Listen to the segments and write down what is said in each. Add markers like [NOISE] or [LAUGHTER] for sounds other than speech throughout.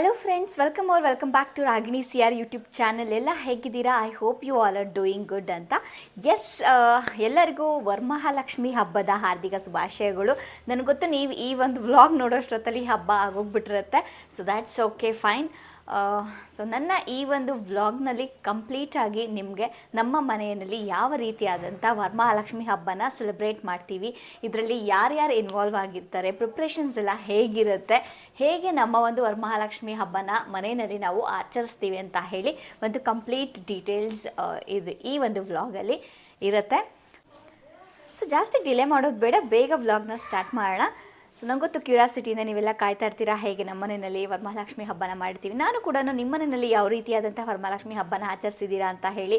Hello friends welcome are welcome back to Ragini C R YouTube channel ಎಲ್ಲ ಹೇಗಿದ್ದೀರಾ? I hope you all are doing good ಅಂತ. S ಎಲ್ಲರಿಗೂ ವರಮಹಾಲಕ್ಷ್ಮಿ ಹಬ್ಬದ ಹಾರ್ದಿಕ ಶುಭಾಶಯಗಳು. ನನಗೆ ಗೊತ್ತು, ನೀವು ಈ ಒಂದು ವ್ಲಾಗ್ ನೋಡೋಷ್ಟೊತ್ತಲ್ಲಿ ಹಬ್ಬ ಆಗೋಗ್ಬಿಟ್ಟಿರುತ್ತೆ. So that's okay fine so ನನ್ನ ಈ ಒಂದು ವ್ಲಾಗ್ನಲ್ಲಿ ಕಂಪ್ಲೀಟಾಗಿ ನಿಮಗೆ ನಮ್ಮ ಮನೆಯಲ್ಲಿ ಯಾವ ರೀತಿಯಾದಂಥ ವರಮಹಾಲಕ್ಷ್ಮಿ ಹಬ್ಬನ ಸೆಲೆಬ್ರೇಟ್ ಮಾಡ್ತೀವಿ, ಇದರಲ್ಲಿ ಯಾರ್ಯಾರು ಇನ್ವಾಲ್ವ್ ಆಗಿರ್ತಾರೆ ಪ್ರಿಪ್ರೇಷನ್ಸ್ ಎಲ್ಲ ಹೇಗಿರುತ್ತೆ, ಹೇಗೆ ನಮ್ಮ ಒಂದು ವರಮಹಾಲಕ್ಷ್ಮಿ ಹಬ್ಬನ ಮನೆಯಲ್ಲಿ ನಾವು ಆಚರಿಸ್ತೀವಿ ಅಂತ ಹೇಳಿ ಒಂದು ಕಂಪ್ಲೀಟ್ ಡೀಟೇಲ್ಸ್ ಇದು ಈ ಒಂದು ವ್ಲಾಗಲ್ಲಿ ಇರುತ್ತೆ. ಸೊ ಜಾಸ್ತಿ ಡಿಲೇ ಮಾಡೋದು ಬೇಡ, ಬೇಗ ವ್ಲಾಗ್ನ ಸ್ಟಾರ್ಟ್ ಮಾಡೋಣ. ಸೊ ನಂಗೆ ಗೊತ್ತು ಕ್ಯೂರಿಯಾಸಿಟಿಯಿಂದ ನೀವೆಲ್ಲ ಕಾಯ್ತಾ ಇರ್ತೀರಾ? ಹೇಗೆ ನಮ್ಮ ಮನೆಯಲ್ಲಿ ವರಮಹಾಲಕ್ಷ್ಮಿ ಹಬ್ಬನ ಮಾಡ್ತೀವಿ ನಾನು ಕೂಡ ನಿಮ್ಮ ಮನೆಯಲ್ಲಿ ಯಾವ ರೀತಿಯಾದಂಥ ವರಮಹಾಲಕ್ಷ್ಮಿ ಹಬ್ಬನ ಆಚರಿಸಿದ್ದೀರಾ ಅಂತ ಹೇಳಿ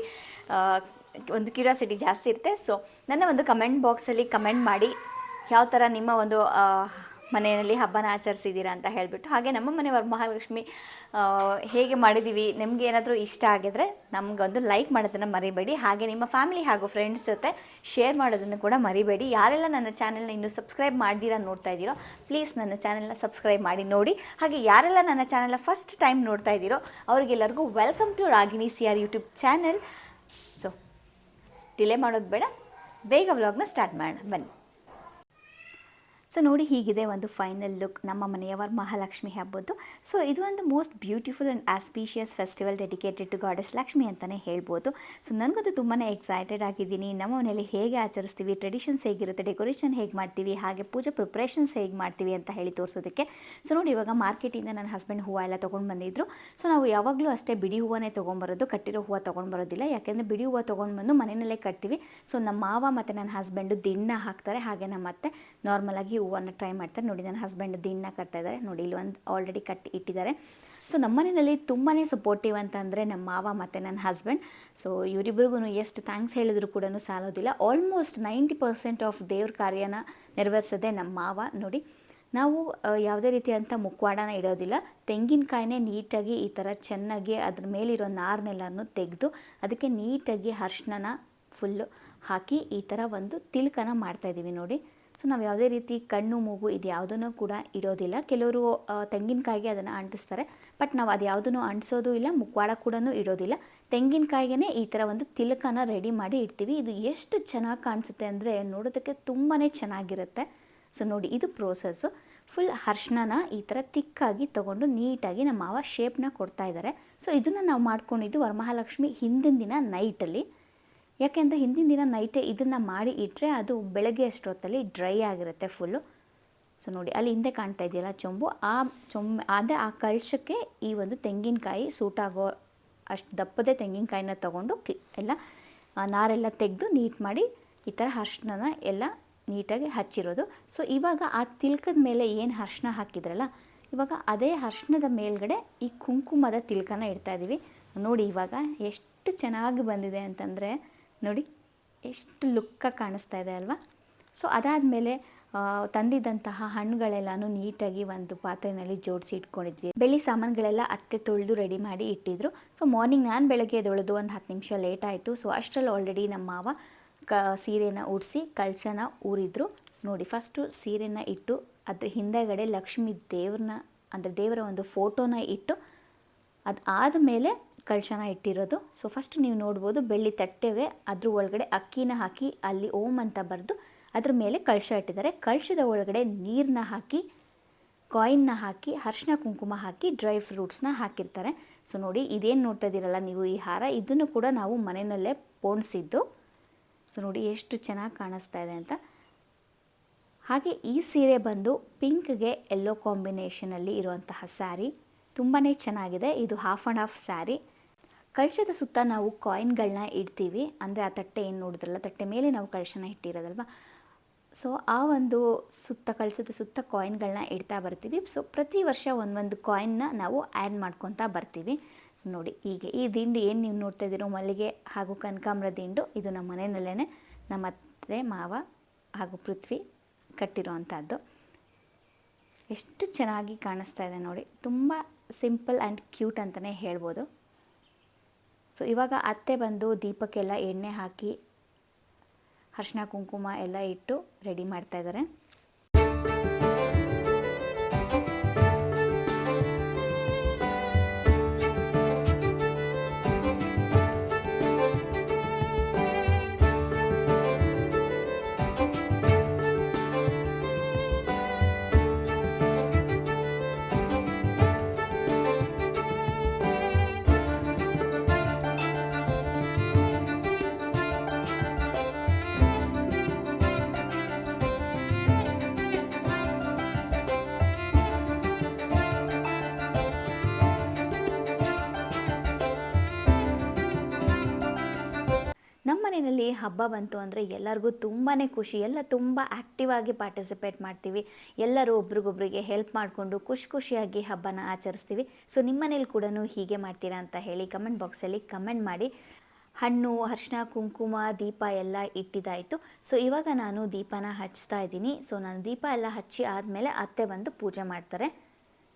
ಒಂದು ಕ್ಯೂರಿಯಾಸಿಟಿ ಜಾಸ್ತಿ ಇರುತ್ತೆ. ಸೊ ನನ್ನ ಒಂದು ಕಮೆಂಟ್ ಬಾಕ್ಸಲ್ಲಿ ಕಮೆಂಟ್ ಮಾಡಿ, ಯಾವ ಥರ ನಿಮ್ಮ ಒಂದು ಮನೆಯಲ್ಲಿ ಹಬ್ಬನ ಆಚರಿಸಿದ್ದೀರಾ ಅಂತ ಹೇಳಿಬಿಟ್ಟು. ಹಾಗೆ ನಮ್ಮ ಮನೆ ಮಹಾಲಕ್ಷ್ಮಿ ಹೇಗೆ ಮಾಡಿದ್ದೀವಿ, ನಿಮಗೆ ಏನಾದರೂ ಇಷ್ಟ ಆಗಿದ್ರೆ ನಮಗೊಂದು ಲೈಕ್ ಮಾಡೋದನ್ನು ಮರಿಬೇಡಿ. ಹಾಗೆ ನಿಮ್ಮ ಫ್ಯಾಮಿಲಿ ಹಾಗೂ ಫ್ರೆಂಡ್ಸ್ ಜೊತೆ ಶೇರ್ ಮಾಡೋದನ್ನು ಕೂಡ ಮರಿಬೇಡಿ. ಯಾರೆಲ್ಲ ನನ್ನ ಚಾನೆಲ್ನ ಇನ್ನೂ ಸಬ್ಸ್ಕ್ರೈಬ್ ಮಾಡ್ದಿರಾ ನೋಡ್ತಾ ಇದ್ದೀರೋ ಪ್ಲೀಸ್ ನನ್ನ ಚಾನೆಲ್ನ ಸಬ್ಸ್ಕ್ರೈಬ್ ಮಾಡಿ, ನೋಡಿ. ಹಾಗೆ ಯಾರೆಲ್ಲ ನನ್ನ ಚಾನೆಲ್ನ ಫಸ್ಟ್ ಟೈಮ್ ನೋಡ್ತಾ ಇದ್ದೀರೋ, ಅವ್ರಿಗೆಲ್ಲರಿಗೂ welcome to Ragini C R YouTube channel so delay ಮಾಡೋದು ಬೇಡ. ಬೇಗ ವ್ಲಾಗ್ನ ಸ್ಟಾರ್ಟ್ ಮಾಡೋಣ. ಬನ್ನಿ. ಸೊ ನೋಡಿ ಹೀಗಿದೆ ಒಂದು ಫೈನಲ್ ಲುಕ್ ನಮ್ಮ ಮನೆಯವರ ಮಹಾಲಕ್ಷ್ಮಿ ಹಬ್ಬದ್ದು. ಸೊ ಇದು ಒಂದು most beautiful and auspicious festival dedicated to goddess Lakshmi ಅಂತಲೇ ಹೇಳ್ಬೋದು. ಸೊ ನನಗಂತೂ ತುಂಬಾ ಎಕ್ಸೈಟೆಡ್ ಆಗಿದ್ದೀನಿ. ನಮ್ಮ ಮನೆಯಲ್ಲಿ ಹೇಗೆ ಆಚರಿಸ್ತೀವಿ ಟ್ರೆಡಿಷನ್ಸ್ ಹೇಗಿರುತ್ತೆ ಡೆಕೋರೇಷನ್ ಹೇಗೆ ಮಾಡ್ತೀವಿ, ಹಾಗೆ ಪೂಜೆ ಪ್ರಿಪ್ರೇಷನ್ಸ್ ಹೇಗೆ ಮಾಡ್ತೀವಿ ಅಂತ ಹೇಳಿ ತೋರಿಸೋದಕ್ಕೆ. ಸೊ ನೋಡಿ ಇವಾಗ ಮಾರ್ಕೆಟಿಂದ ನನ್ನ ಹಸ್ಬೆಂಡ್ ಹೂವು ಎಲ್ಲ ತೊಗೊಂಡು ಬಂದಿದ್ರು. ಸೊ ನಾವು ಯಾವಾಗಲೂ ಅಷ್ಟೇ ಬಿಡಿ ಹೂವನ್ನೇ ತೊಗೊಂಬರೋದು ಕಟ್ಟಿರೋ ಹೂವು ತೊಗೊಂಡು ಬರೋದಿಲ್ಲ. ಯಾಕೆಂದರೆ ಬಿಡಿ ಹೂವು ತೊಗೊಂಡು ಬಂದು ಮನೆಯಲ್ಲೇ ಕಟ್ತೀವಿ. ಸೊ ನಮ್ಮ ಮಾವ ಮತ್ತು ನನ್ನ ಹಸ್ಬೆಂಡು ದಿನ ಹಾಕ್ತಾರೆ, ಹಾಗೆ ನಮ್ಮ ಅತ್ತೆ ನಾರ್ಮಲಾಗಿ ಹೂವನ್ನು ಟ್ರೈ ಮಾಡ್ತಾರೆ. ನೋಡಿ, ನನ್ನ ಹಸ್ಬೆಂಡ್ ದಿನ್ನ ಕಟ್ತಾ ಇದ್ದಾರೆ. ನೋಡಿ, ಇಲ್ಲಿ ಒಂದು ಆಲ್ರೆಡಿ ಕಟ್ಟಿ ಇಟ್ಟಿದ್ದಾರೆ. ಸೊ ನಮ್ಮ ಮನೆಯಲ್ಲಿ ತುಂಬಾ ಸಪೋರ್ಟಿವ್ ಅಂತಂದರೆ ನಮ್ಮ ಮಾವ ಮತ್ತು ನನ್ನ ಹಸ್ಬೆಂಡ್ ಸೊ ಇವರಿಬ್ರಿಗೂ ಎಷ್ಟು ಥ್ಯಾಂಕ್ಸ್ ಹೇಳಿದ್ರು ಕೂಡ ಸಾಲೋದಿಲ್ಲ. ಆಲ್ಮೋಸ್ಟ್ ನೈಂಟಿ ಪರ್ಸೆಂಟ್ ಆಫ್ ದೇವ್ರ ಕಾರ್ಯನ ನೆರವೇರಿಸೋದೆ ನಮ್ಮ ಮಾವ. ನೋಡಿ, ನಾವು ಯಾವುದೇ ರೀತಿಯಾದಂಥ ಮುಕ್ವಾಡನ ಇಡೋದಿಲ್ಲ. ತೆಂಗಿನಕಾಯಿನೇ ನೀಟಾಗಿ ಈ ಥರ ಚೆನ್ನಾಗಿ ಅದ್ರ ಮೇಲಿರೋ ನಾರನ್ನೆಲ್ಲನೂ ತೆಗೆದು, ಅದಕ್ಕೆ ನೀಟಾಗಿ ಅರ್ಶಿನ ಫುಲ್ಲು ಹಾಕಿ ಈ ಥರ ಒಂದು ತಿಲ್ಕನ ಮಾಡ್ತಾಯಿದ್ದೀವಿ ನೋಡಿ ಸೊ ನಾವು ಯಾವುದೇ ರೀತಿ ಕಣ್ಣು, ಮೂಗು ಇದು ಯಾವುದನ್ನು ಕೂಡ ಇಡೋದಿಲ್ಲ. ಕೆಲವರು ತೆಂಗಿನಕಾಯಿಗೆ ಅದನ್ನು ಅಂಟಿಸ್ತಾರೆ. ಬಟ್ ನಾವು ಅದು ಯಾವುದನ್ನು ಅಂಟಿಸೋದು ಇಲ್ಲ ಮುಖವಾಡ ಕೂಡ ಇಡೋದಿಲ್ಲ. ತೆಂಗಿನಕಾಯಿಗೆ ಈ ಥರ ಒಂದು ತಿಲಕನ ರೆಡಿ ಮಾಡಿ ಇಡ್ತೀವಿ. ಇದು ಎಷ್ಟು ಚೆನ್ನಾಗಿ ಕಾಣಿಸುತ್ತೆ ಅಂದರೆ ನೋಡೋದಕ್ಕೆ ತುಂಬಾ ಚೆನ್ನಾಗಿರುತ್ತೆ. ಸೊ ನೋಡಿ, ಇದು ಪ್ರೋಸೆಸ್ಸು ಫುಲ್ ಅರ್ಶಿನ ಈ ಥರ ತಿಕ್ಕಾಗಿ ತೊಗೊಂಡು ನೀಟಾಗಿ ನಮ್ಮ ಮಾವ ಶೇಪ್ನ ಕೊಡ್ತಾ ಇದ್ದಾರೆ ಸೊ ಇದನ್ನು ನಾವು ಮಾಡ್ಕೊಂಡಿದ್ದು ವರಮಹಾಲಕ್ಷ್ಮಿ ಹಿಂದಿನ ದಿನ ನೈಟಲ್ಲಿ ಯಾಕೆಂದರೆ ಹಿಂದಿನ ದಿನ ನೈಟೇ ಇದನ್ನು ಮಾಡಿ ಇಟ್ಟರೆ ಅದು ಬೆಳಗ್ಗೆ ಅಷ್ಟೊತ್ತಲ್ಲಿ ಡ್ರೈ ಆಗಿರುತ್ತೆ ಫುಲ್ಲು ಸೊ ನೋಡಿ, ಅಲ್ಲಿ ಹಿಂದೆ ಕಾಣ್ತಾ ಇದೆಯಲ್ಲ ಚೊಂಬು, ಆ ಚೊಂಬು, ಅದೇ ಆ ಕಳಶಕ್ಕೆ ಈ ಒಂದು ತೆಂಗಿನಕಾಯಿ ಸೂಟಾಗೋ ಅಷ್ಟು ದಪ್ಪದೇ ತೆಂಗಿನಕಾಯಿನ ತೊಗೊಂಡು ಕ್ಲಿ ಎಲ್ಲ ನಾರೆಲ್ಲ ತೆಗೆದು ನೀಟ್ ಮಾಡಿ ಈ ಥರ ಅರ್ಶಿನ ಎಲ್ಲ ನೀಟಾಗಿ ಹಚ್ಚಿರೋದು. ಸೊ ಇವಾಗ ಆ ತಿಲ್ಕದ ಮೇಲೆ ಏನು ಅರ್ಶಿನ ಹಾಕಿದ್ರಲ್ಲ, ಇವಾಗ ಅದೇ ಅರ್ಶಿನದ ಮೇಲ್ಗಡೆ ಈ ಕುಂಕುಮದ ತಿಲ್ಕನ ಇಡ್ತಾ ಇದ್ದೀವಿ ನೋಡಿ ಇವಾಗ ಎಷ್ಟು ಚೆನ್ನಾಗಿ ಬಂದಿದೆ ಅಂತಂದರೆ ನೋಡಿ, ಎಷ್ಟು ಲುಕ್ಕಾಗಿ ಕಾಣಿಸ್ತಾ ಇದೆ ಅಲ್ವಾ? ಸೊ ಅದಾದಮೇಲೆ ತಂದಿದ್ದಂತಹ ಹಣ್ಣುಗಳೆಲ್ಲನೂ ನೀಟಾಗಿ ಒಂದು ಪಾತ್ರೆಯಲ್ಲಿ ಜೋಡಿಸಿ ಇಟ್ಕೊಂಡಿದ್ವಿ. ಬೆಳಿ ಸಾಮಾನುಗಳೆಲ್ಲ ಅತ್ತೆ ತೊಳೆದು ರೆಡಿ ಮಾಡಿ ಇಟ್ಟಿದ್ರು. ಸೊ ಮಾರ್ನಿಂಗ್ ನಾನು ಬೆಳಗ್ಗೆ ಎದ್ದೊಳೆದು ಒಂದು ಹತ್ತು ನಿಮಿಷ ಲೇಟ್ ಆಯಿತು. ಸೊ ಅಷ್ಟರಲ್ಲಿ ಆಲ್ರೆಡಿ ನಮ್ಮ ಮಾವ ಕ, ಸೀರೆನ ಉಡಿಸಿ ಕಳಶನ ಊರಿದ್ರು. ನೋಡಿ ಫಸ್ಟು ಸೀರೆನ ಇಟ್ಟು, ಅದ್ರ ಹಿಂದೆಗಡೆ ಲಕ್ಷ್ಮೀ ದೇವ್ರನ್ನ, ಅಂದರೆ ದೇವರ ಒಂದು ಫೋಟೋನ ಇಟ್ಟು, ಅದು ಆದಮೇಲೆ ಕಳಶನ ಇಟ್ಟಿರೋದು. ಸೊ ಫಸ್ಟ್ ನೀವು ನೋಡ್ಬೋದು ಬೆಳ್ಳಿ ತಟ್ಟೆಗೆ ಅದ್ರ ಒಳಗಡೆ ಅಕ್ಕಿನ ಹಾಕಿ ಅಲ್ಲಿ ಓಂ ಅಂತ ಬರೆದು ಅದ್ರ ಮೇಲೆ ಕಳಶ ಇಟ್ಟಿದ್ದಾರೆ. ಕಳಶದ ಒಳಗಡೆ ನೀರನ್ನ ಹಾಕಿ ಕಾಯಿನ್ನ ಹಾಕಿ, ಅರ್ಶಿನ ಕುಂಕುಮ ಹಾಕಿ ಡ್ರೈ ಫ್ರೂಟ್ಸ್ನ ಹಾಕಿರ್ತಾರೆ. ಸೊ ನೋಡಿ ಇದೇನು ನೋಡ್ತಾ ಇದ್ದೀರಲ್ಲ ನೀವು ಈ ಹಾರ? ಇದನ್ನು ಕೂಡ ನಾವು ಮನೆಯಲ್ಲೇ ಪೋಣಿಸಿದ್ದು. ಸೊ ನೋಡಿ ಎಷ್ಟು ಚೆನ್ನಾಗಿ ಕಾಣಿಸ್ತಾ ಇದೆ ಅಂತ. ಹಾಗೆ ಈ ಸೀರೆ ಬಂದು ಪಿಂಕ್ಗೆ ಎಲ್ಲೋ ಕಾಂಬಿನೇಷನಲ್ಲಿ ಇರುವಂತಹ ಸ್ಯಾರಿ ತುಂಬಾ ಚೆನ್ನಾಗಿದೆ. ಇದು ಹಾಫ್ ಆ್ಯಂಡ್ ಹಾಫ್ ಸ್ಯಾರಿ ಕಳಶದ ಸುತ್ತ ನಾವು ಕಾಯಿನ್ಗಳನ್ನ ಇಡ್ತೀವಿ. ಅಂದರೆ ಆ ತಟ್ಟೆ ಏನು ನೋಡಿದ್ರಲ್ಲ, ತಟ್ಟೆ ಮೇಲೆ ನಾವು ಕಳಶನ ಇಟ್ಟಿರೋದಲ್ವ? ಸೊ ಆ ಒಂದು ಸುತ್ತ, ಕಳಸದ ಸುತ್ತ ಕಾಯಿನ್ಗಳನ್ನ ಇಡ್ತಾ ಬರ್ತೀವಿ. ಸೊ ಪ್ರತಿ ವರ್ಷ ಒಂದೊಂದು ಕಾಯಿನ್ನ ನಾವು ಆ್ಯಡ್ ಮಾಡ್ಕೊತಾ ಬರ್ತೀವಿ. ನೋಡಿ, ಹೀಗೆ. ಈ ದಿಂಡು ಏನು ನೀವು ನೋಡ್ತಾ ಇದ್ದೀರೋ, ಮಲ್ಲಿಗೆ ಹಾಗೂ ಕನಕಾಂಬ್ರ ದಿಂಡು, ಇದು ನಮ್ಮ ಮನೆಯಲ್ಲೇ ನಮ್ಮ ಅತ್ತೆ, ಮಾವ ಹಾಗೂ ಪೃಥ್ವಿ ಕಟ್ಟಿರೋ ಅಂಥದ್ದು ಎಷ್ಟು ಚೆನ್ನಾಗಿ ಕಾಣಿಸ್ತಾ ಇದೆ ನೋಡಿ. ತುಂಬ ಸಿಂಪಲ್ ಆ್ಯಂಡ್ ಕ್ಯೂಟ್ ಅಂತಲೇ ಹೇಳ್ಬೋದು. ಸೊ, ಇವಾಗ ಅತ್ತೆ ಬಂದು ದೀಪಕ್ಕೆಲ್ಲ ಎಣ್ಣೆ ಹಾಕಿ ಅರ್ಶಿನ ಕುಂಕುಮ ಎಲ್ಲ ಇಟ್ಟು ರೆಡಿ ಮಾಡ್ತಾ ಮನೆಯಲ್ಲಿ ಹಬ್ಬ ಬಂತು ಅಂದರೆ ಎಲ್ಲರಿಗೂ ತುಂಬಾ ಖುಷಿ. ಎಲ್ಲ ತುಂಬ ಆ್ಯಕ್ಟಿವ್ ಆಗಿ ಪಾರ್ಟಿಸಿಪೇಟ್ ಮಾಡ್ತೀವಿ. ಎಲ್ಲರೂ ಒಬ್ರಿಗೊಬ್ರಿಗೆ ಹೆಲ್ಪ್ ಮಾಡಿಕೊಂಡು ಖುಷಿ ಖುಷಿಯಾಗಿ ಹಬ್ಬನ ಆಚರಿಸ್ತೀವಿ. ಸೊ ನಿಮ್ಮ ಮನೇಲಿ ಕೂಡ ಹೀಗೆ ಮಾಡ್ತೀರಾ ಅಂತ ಹೇಳಿ ಕಮೆಂಟ್ ಬಾಕ್ಸಲ್ಲಿ ಕಮೆಂಟ್ ಮಾಡಿ. ಹಣ್ಣು ಅರ್ಶಿನ ಕುಂಕುಮ, ದೀಪ ಎಲ್ಲ ಇಟ್ಟಿದ್ದಾಯಿತು. ಸೊ ಇವಾಗ ನಾನು ದೀಪನ ಹಚ್ತಾ ಇದ್ದೀನಿ. ಸೊ ನಾನು ದೀಪ ಎಲ್ಲ ಹಚ್ಚಿ ಆದಮೇಲೆ ಅತ್ತೆ ಬಂದು ಪೂಜೆ ಮಾಡ್ತಾರೆ.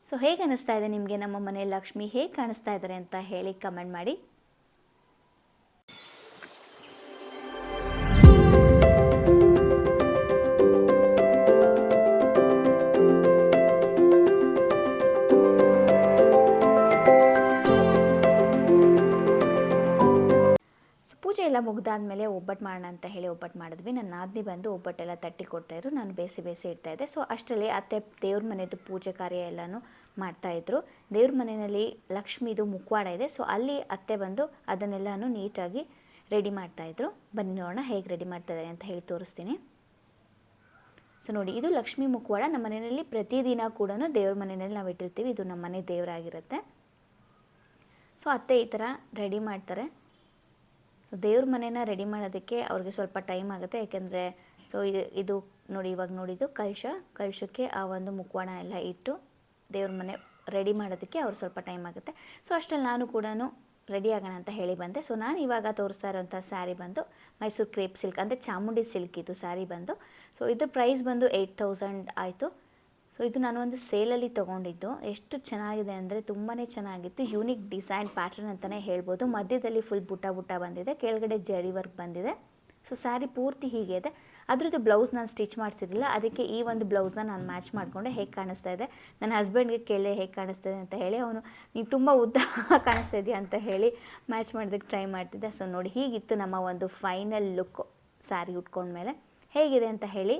ಸೊ ಹೇಗೆ ಅನ್ನಿಸ್ತಾ ಇದೆ ನಿಮಗೆ ನಮ್ಮ ಮನೆ ಲಕ್ಷ್ಮಿ ಹೇಗೆ ಕಾಣಿಸ್ತಾ ಇದ್ದಾರೆ ಅಂತ ಹೇಳಿ ಕಮೆಂಟ್ ಮಾಡಿ. ಮುಗ್ದಾದ್ಮೇಲೆ ಒಬ್ಬಟ್ಟು ಮಾಡೋಣ ಅಂತ ಹೇಳಿ ಒಬ್ಬಟ್ಟು ಮಾಡಿದ್ವಿ. ನನ್ನ ನಾದಿನಿ ಬಂದು ಒಬ್ಬಟ್ಟೆಲ್ಲ ತಟ್ಟಿ ಕೊಡ್ತಾಯಿದ್ರು ನಾನು ಬೇಸಿ ಬೇಸಿ ಇಡ್ತಾಯಿದ್ದೆ ಸೊ ಅಷ್ಟರಲ್ಲಿ ಅತ್ತೆ ದೇವ್ರ ಮನೆಯದು ಪೂಜೆ ಕಾರ್ಯ ಎಲ್ಲನೂ ಮಾಡ್ತಾಯಿದ್ರು ದೇವ್ರ ಮನೆಯಲ್ಲಿ ಲಕ್ಷ್ಮೀದು ಮುಖವಾಡ ಇದೆ. ಸೊ ಅಲ್ಲಿ ಅತ್ತೆ ಬಂದು ಅದನ್ನೆಲ್ಲನೂ ನೀಟಾಗಿ ರೆಡಿ ಮಾಡ್ತಾಯಿದ್ರು ಬನ್ನಿ ನೋಡೋಣ ಹೇಗೆ ರೆಡಿ ಮಾಡ್ತಾಯಿದ್ದಾರೆ ಅಂತ ಹೇಳಿ ತೋರಿಸ್ತೀನಿ. ಸೊ ನೋಡಿ, ಇದು ಲಕ್ಷ್ಮೀ ಮುಖವಾಡ ನಮ್ಮ ಮನೆಯಲ್ಲಿ ಪ್ರತಿದಿನ ಕೂಡ ದೇವ್ರ ಮನೆಯಲ್ಲಿ ನಾವು ಇಟ್ಟಿರ್ತೀವಿ ಇದು ನಮ್ಮ ಮನೆ ದೇವರಾಗಿರುತ್ತೆ. ಸೊ ಅತ್ತೆ ಈ ಥರ ರೆಡಿ ಮಾಡ್ತಾರೆ. ಸೊ ದೇವ್ರ ಮನೇನ ರೆಡಿ ಮಾಡೋದಕ್ಕೆ ಅವ್ರಿಗೆ ಸ್ವಲ್ಪ ಟೈಮ್ ಆಗುತ್ತೆ. ಯಾಕೆಂದರೆ ಸೊ ಇದು ಇದು ನೋಡಿ, ಇವಾಗ ನೋಡಿದ್ದು ಕಳಶ ಕಳಶಕ್ಕೆ ಆ ಒಂದು ಮುಖವಾಣ ಎಲ್ಲ ಇಟ್ಟು ದೇವ್ರ ಮನೆ ರೆಡಿ ಮಾಡೋದಕ್ಕೆ ಅವ್ರು ಸ್ವಲ್ಪ ಟೈಮ್ ಆಗುತ್ತೆ. ಸೊ ಅಷ್ಟರಲ್ಲಿ ನಾನು ಕೂಡ ರೆಡಿ ಆಗೋಣ ಅಂತ ಹೇಳಿ ಬಂದೆ. ಸೊ ನಾನು ಇವಾಗ ತೋರಿಸ್ತಾ ಇರೋಂಥ ಸ್ಯಾರಿ ಬಂದು ಮೈಸೂರು ಕ್ರೇಪ್ ಸಿಲ್ಕ್ ಅಂದರೆ ಚಾಮುಂಡಿ ಸಿಲ್ಕ್ ಇದು ಸ್ಯಾರಿ ಬಂದು. ಸೊ ಇದ್ರ ಪ್ರೈಸ್ ಬಂದು ಏಯ್ಟ್ ತೌಸಂಡ್ ಆಯಿತು. ಸೊ ಇದು ನಾನು ಒಂದು ಸೇಲಲ್ಲಿ ತೊಗೊಂಡಿದ್ದು. ಎಷ್ಟು ಚೆನ್ನಾಗಿದೆ ಅಂದರೆ ತುಂಬಾ ಚೆನ್ನಾಗಿತ್ತು. ಯೂನಿಕ್ ಡಿಸೈನ್ ಪ್ಯಾಟರ್ನ್ ಅಂತಲೇ ಹೇಳ್ಬೋದು. ಮಧ್ಯದಲ್ಲಿ ಫುಲ್ ಬುಟ್ಟ ಬುಟ್ಟ ಬಂದಿದೆ. ಕೆಳಗಡೆ ಜರಿ ವರ್ಕ್ ಬಂದಿದೆ. ಸೊ ಸ್ಯಾರಿ ಪೂರ್ತಿ ಹೀಗೆ ಇದೆ. ಅದರದ್ದು ಬ್ಲೌಸ್ ನಾನು ಸ್ಟಿಚ್ ಮಾಡಿಸಿರಲಿಲ್ಲ. ಅದಕ್ಕೆ ಈ ಒಂದು ಬ್ಲೌಸ್ನ ನಾನು ಮ್ಯಾಚ್ ಮಾಡಿಕೊಂಡೆ. ಹೇಗೆ ಕಾಣಿಸ್ತಾ ಇದೆ? ನನ್ನ ಹಸ್ಬೆಂಡ್ಗೆ ಕೇಳಿ ಹೇಗೆ ಕಾಣಿಸ್ತಾ ಇದೆ ಅಂತ ಹೇಳಿ, ಅವನು ನೀನು ತುಂಬ ಉದ್ದ [LAUGHS] ಕಾಣಿಸ್ತಾ ಇದೆಯಾ? ಅಂತ ಹೇಳಿ ಮ್ಯಾಚ್ ಮಾಡೋದಕ್ಕೆ ಟ್ರೈ ಮಾಡ್ತಿದ್ದೆ. ಸೊ ನೋಡಿ, ಹೀಗಿತ್ತು ನಮ್ಮ ಒಂದು ಫೈನಲ್ ಲುಕ್ ಸ್ಯಾರಿ ಉಟ್ಕೊಂಡ್ಮೇಲೆ. ಹೇಗಿದೆ ಅಂತ ಹೇಳಿ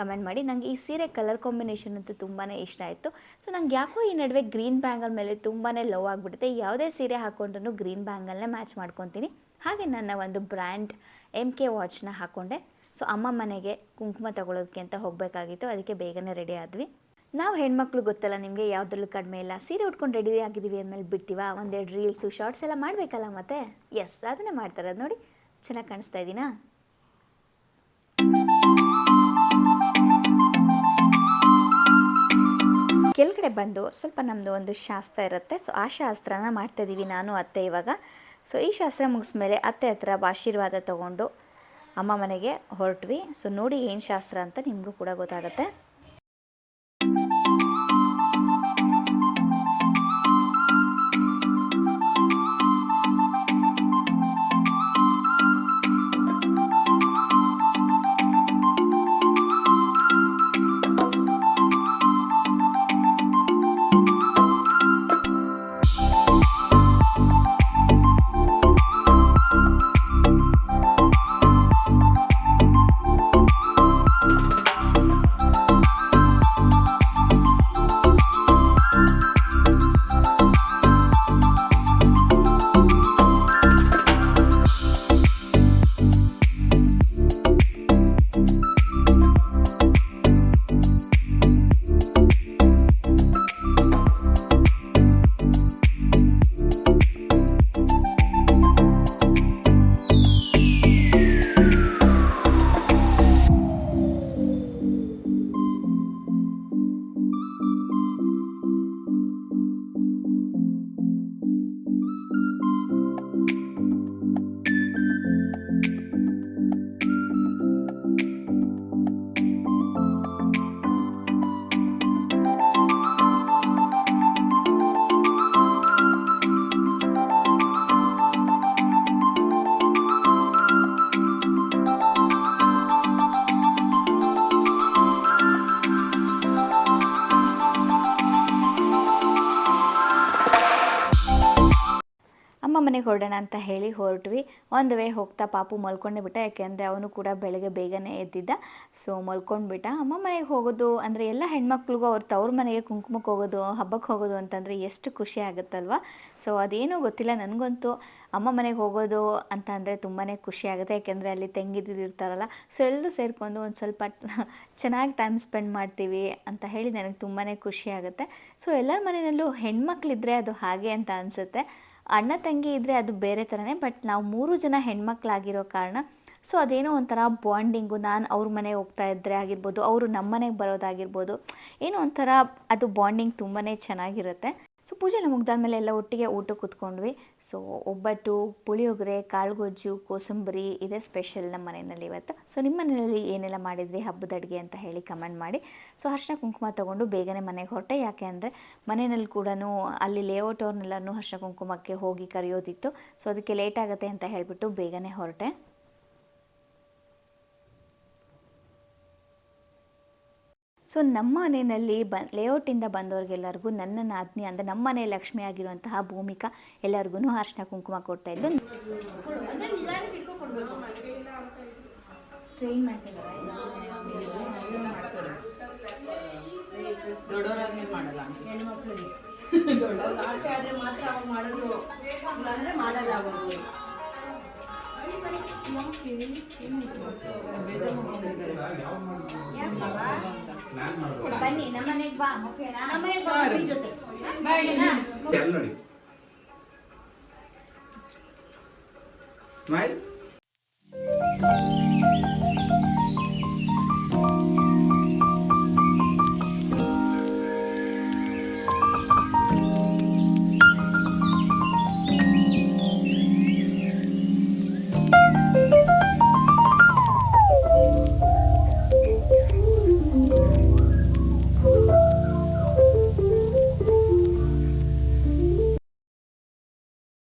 ಕಮೆಂಟ್ ಮಾಡಿ. ನನಗೆ ಈ ಸೀರೆ ಕಲರ್ ಕಾಂಬಿನೇಷನ್ ಅಂತೂ ತುಂಬಾ ಇಷ್ಟ ಆಯಿತು. ಸೊ ನಂಗೆ ಯಾಕೋ ಈ ನಡುವೆ ಗ್ರೀನ್ ಬ್ಯಾಂಗಲ್ ಮೇಲೆ ತುಂಬಾ ಲವ್ ಆಗಿಬಿಡುತ್ತೆ. ಯಾವುದೇ ಸೀರೆ ಹಾಕೊಂಡ್ರೂ ಗ್ರೀನ್ ಬ್ಯಾಂಗಲ್ನೇ ಮ್ಯಾಚ್ ಮಾಡ್ಕೊತೀನಿ. ಹಾಗೆ ನನ್ನ ಒಂದು ಬ್ರ್ಯಾಂಡ್ ಎಂ ಕೆ ವಾಚ್ನ ಹಾಕ್ಕೊಂಡೆ ಸೊ ಅಮ್ಮ ಮನೆಗೆ ಕುಂಕುಮ ತಗೊಳ್ಳೋದಕ್ಕೆ ಅಂತ ಹೋಗಬೇಕಾಗಿತ್ತು. ಅದಕ್ಕೆ ಬೇಗನೆ ರೆಡಿ ಆದ್ವಿ. ನಾವು ಹೆಣ್ಮಕ್ಳು ಗೊತ್ತಲ್ಲ ನಿಮಗೆ ಯಾವುದ್ರಲ್ಲೂ ಕಡಿಮೆ ಇಲ್ಲ. ಸೀರೆ ಉಟ್ಕೊಂಡು ರೆಡಿ ಆಗಿದ್ದೀವಿ ಅಂದಮೇಲೆ ಬಿಡ್ತೀವ? ಒಂದೆರಡು ರೀಲ್ಸು ಶಾರ್ಟ್ಸ್ ಎಲ್ಲ ಮಾಡಬೇಕಲ್ಲ ಮತ್ತೆ? ಎಸ್ ಅದನ್ನೇ ಮಾಡ್ತಾರೆ ನೋಡಿ. ಚೆನ್ನಾಗಿ ಕಾಣಿಸ್ತಾ ಇದ್ದೀನಾ ಕೆಳಗಡೆ ಬಂದು ಸ್ವಲ್ಪ ನಮ್ಮದು ಒಂದು ಶಾಸ್ತ್ರ ಇರುತ್ತೆ. ಸೊ ಆ ಶಾಸ್ತ್ರನ ಮಾಡ್ತಾಯಿದ್ದೀವಿ ನಾನು, ಅತ್ತೆ ಇವಾಗ. ಸೊ ಈ ಶಾಸ್ತ್ರ ಮುಗಿಸ್ಮೇಲೆ ಅತ್ತೆ ಹತ್ರ ಆಶೀರ್ವಾದ ತಗೊಂಡು ಅಮ್ಮ ಮನೆಗೆ ಹೊರಟ್ವಿ. ಸೊ ನೋಡಿ ಏನು ಶಾಸ್ತ್ರ ಅಂತ ನಿಮಗೂ ಕೂಡ ಗೊತ್ತಾಗುತ್ತೆ. ಮನೆಗೆ ಹೊರಡೋಣ ಅಂತ ಹೇಳಿ ಹೊರಟ್ವಿ. ಒಂದು ವೇ ಹೋಗ್ತಾ ಪಾಪು ಮಲ್ಕೊಂಡೇ ಬಿಟ್ಟ ಯಾಕೆಂದರೆ ಅವನು ಕೂಡ ಬೆಳಗ್ಗೆ ಬೇಗನೆ ಎದ್ದಿದ್ದ. ಸೊ ಮಲ್ಕೊಂಡ್ಬಿಟ್ಟ ಅಮ್ಮ ಮನೆಗೆ ಹೋಗೋದು ಅಂದರೆ ಎಲ್ಲ ಹೆಣ್ಮಕ್ಳಿಗೂ ಅವ್ರು ತವ್ರ ಮನೆಗೆ ಕುಂಕುಮಕ್ಕೆ ಹೋಗೋದು, ಹಬ್ಬಕ್ಕೆ ಹೋಗೋದು ಅಂತಂದರೆ ಎಷ್ಟು ಖುಷಿ ಆಗುತ್ತಲ್ವ? ಸೊ ಅದೇನೂ ಗೊತ್ತಿಲ್ಲ ನನಗಂತೂ. ಅಮ್ಮ ಮನೆಗೆ ಹೋಗೋದು ಅಂತ ಅಂದರೆ ತುಂಬಾ ಖುಷಿ ಆಗುತ್ತೆ. ಯಾಕೆಂದರೆ ಅಲ್ಲಿ ತಂಗಿದಿರು ಇರ್ತಾರಲ್ಲ. ಸೊ ಎಲ್ಲರೂ ಸೇರಿಕೊಂಡು ಒಂದು ಸ್ವಲ್ಪ ಚೆನ್ನಾಗಿ ಟೈಮ್ ಸ್ಪೆಂಡ್ ಮಾಡ್ತೀವಿ ಅಂತ ಹೇಳಿ ನನಗೆ ತುಂಬಾ ಖುಷಿ ಆಗುತ್ತೆ. ಸೊ ಎಲ್ಲರ ಮನೆಯಲ್ಲೂ ಹೆಣ್ಮಕ್ಳಿದ್ರೆ ಅದು ಹಾಗೆ ಅಂತ ಅನಿಸುತ್ತೆ. ಅಣ್ಣ ತಂಗಿ ಇದ್ದರೆ ಅದು ಬೇರೆ ಥರನೇ ಬಟ್ ನಾವು ಮೂರು ಜನ ಹೆಣ್ಮಕ್ಳಾಗಿರೋ ಕಾರಣ, ಸೊ ಅದೇನೋ ಒಂಥರ ಬಾಂಡಿಂಗು, ನಾನು ಅವ್ರ ಮನೆಗೆ ಹೋಗ್ತಾ ಇದ್ದರೆ ಆಗಿರ್ಬೋದು, ಅವರು ನಮ್ಮ ಮನೆಗೆ ಬರೋದಾಗಿರ್ಬೋದು, ಏನೋ ಒಂಥರ ಅದು ಬಾಂಡಿಂಗ್ ತುಂಬಾ ಚೆನ್ನಾಗಿರುತ್ತೆ. ಸೊ ಪೂಜೆ ಎಲ್ಲ ಮುಗ್ದಾದ್ಮೇಲೆ ಎಲ್ಲ ಒಟ್ಟಿಗೆ ಊಟ ಕೂತ್ಕೊಂಡ್ವಿ. ಸೊ ಒಬ್ಬಟ್ಟು, ಪುಳಿಯೋಗರೆ, ಕಾಳುಗೊಜ್ಜು, ಕೋಸಂಬರಿ, ಇದೇ ಸ್ಪೆಷಲ್ ನಮ್ಮ ಮನೆಯಲ್ಲಿ ಇವತ್ತು. ಸೊ ನಿಮ್ಮ ಮನೆಯಲ್ಲಿ ಏನೆಲ್ಲ ಮಾಡಿದ್ರಿ ಹಬ್ಬದ ಅಡುಗೆ ಅಂತ ಹೇಳಿ ಕಮೆಂಟ್ ಮಾಡಿ. ಸೊ ಅರ್ಶಿನ ಕುಂಕುಮ ತೊಗೊಂಡು ಬೇಗನೆ ಮನೆಗೆ ಹೊರಟೆ. ಯಾಕೆ ಅಂದರೆ ಮನೆಯಲ್ಲಿ ಕೂಡ ಅಲ್ಲಿ ಲೇಔಟ್ ಅವ್ರನ್ನೆಲ್ಲನೂ ಅರ್ಶಿನ ಕುಂಕುಮಕ್ಕೆ ಹೋಗಿ ಕರೆಯೋದಿತ್ತು. ಸೊ ಅದಕ್ಕೆ ಲೇಟ್ ಆಗುತ್ತೆ ಅಂತ ಹೇಳಿಬಿಟ್ಟು ಬೇಗನೆ ಹೊರಟೆ. ಸೊ ನಮ್ಮ ಮನೆಯಲ್ಲಿ ಬ ಲೇಔಟಿಂದ ಬಂದವ್ರಿಗೆಲ್ಲರಿಗೂ ನನ್ನ ನಾದ್ನಿ ಅಂದರೆ ನಮ್ಮ ಮನೆ ಲಕ್ಷ್ಮಿ ಆಗಿರುವಂತಹ ಭೂಮಿಕಾ ಎಲ್ಲರಿಗೂ ಅರ್ಶಿನ ಕುಂಕುಮ ಕೊಡ್ತಾ ಇದ್ದು. ಮಾಡಲ್ಲ. ಹೆಣ್ಮಕ್ಳಿಗೆ ದೊಡ್ಡವ್ರಿಗೆ ಆಸೆ ಆದ್ರೆ ಮಾತ್ರ ಅವಾಗ ಮಾಡೋದು ಅಂದ್ರೆ ಮಾಡಲ್ಲ ಅವಾಗ ಬೇಜಾರ್ ಮಾಡ್ಕೊಂಡಿದ್ದಾರೆ. ಬನ್ನಿ ನಮ್ಮ ಮನೆಗೆ ಬಾ ಓಕೆನಾ ನಮ್ಮನೆಗ್ ಬಾ, ಮಮ್ಮಿ ಜೊತೆ. ಬಾ, ಇಲ್ಲಿ. ಎಲ್ಲಿ ನೋಡಿ ಸ್ಮೈಲ್